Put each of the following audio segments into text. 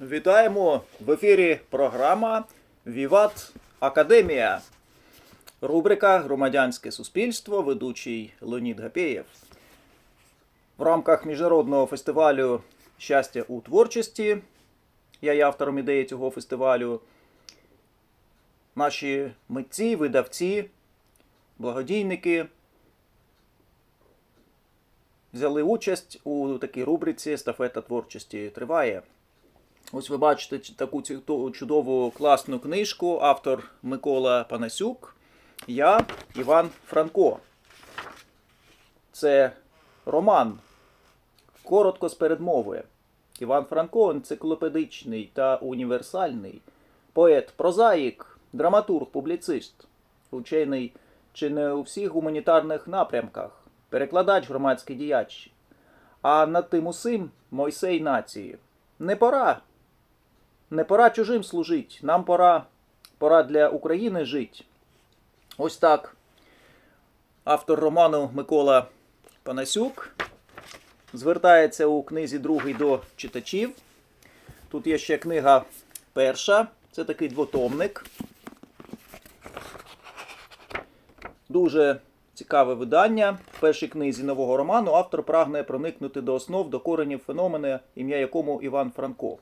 Вітаємо в ефірі програма Віват Академія. Рубрика Громадянське суспільство, ведучий Леонід Гапєєв. В рамках міжнародного фестивалю Щастя у творчості. Я є автором ідеї цього фестивалю. Наші митці, видавці, благодійники взяли участь у такій рубриці Естафета творчості триває. Ось ви бачите таку чудову класну книжку, автор Микола Панасюк, я Іван Франко. Це роман. Коротко з передмови. Іван Франко енциклопедичний та універсальний поет, прозаїк, драматург, публіцист, учений чи не у всіх гуманітарних напрямках, перекладач громадський діяч. А над тим усім Мойсей нації. Не пора. Не пора чужим служить. Нам пора, пора для України жить. Ось так. Автор роману Микола Панасюк звертається у книзі другий до читачів. Тут є ще книга перша. Це такий двотомник. Дуже цікаве видання. В першій книзі нового роману автор прагне проникнути до основ, до коренів феномена, ім'я якому Іван Франко.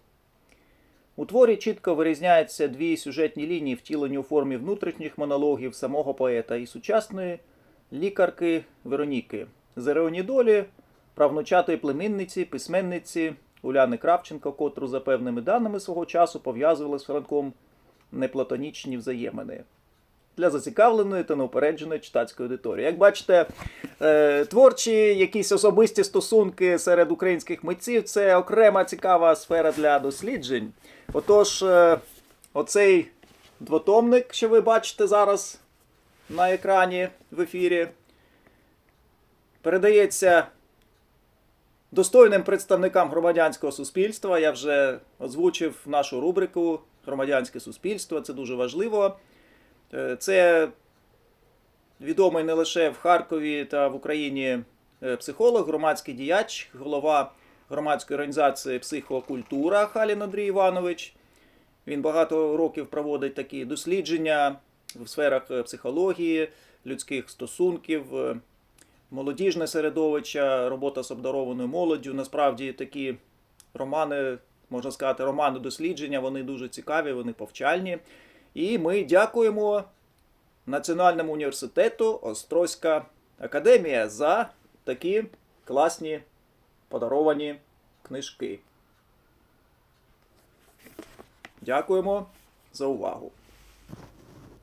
У творі чітко вирізняються дві сюжетні лінії, втілені у формі внутрішніх монологів самого поета і сучасної лікарки Вероніки. Зереоні долі правнучатої племінниці, письменниці Уляни Кравченко, котру за певними даними свого часу пов'язували з Франком неплатонічні взаємини для зацікавленої та неупередженої читацької аудиторії. Як бачите, е, творчі якісь особисті стосунки серед українських митців це окрема цікава сфера для досліджень. Отож, е, оцей двотомник, що ви бачите зараз на екрані в ефірі, передається достойним представникам громадянського суспільства. Я вже озвучив нашу рубрику Громадянське суспільство. Це дуже важливо. Е, Це відомий не лише в Харкові та в Україні е, психолог, громадський діяч, голова громадської організації Психокультура Халін Андрій Іванович. Він багато років проводить такі дослідження в сферах е, психології, людських стосунків, молодіжне середовище, робота з обдарованою молоддю. Насправді такі романи, можна сказати, романи дослідження, вони дуже цікаві, вони повчальні. І ми дякуємо Національному університету Острозька академія за такі класні подаровані книжки. Дякуємо за увагу.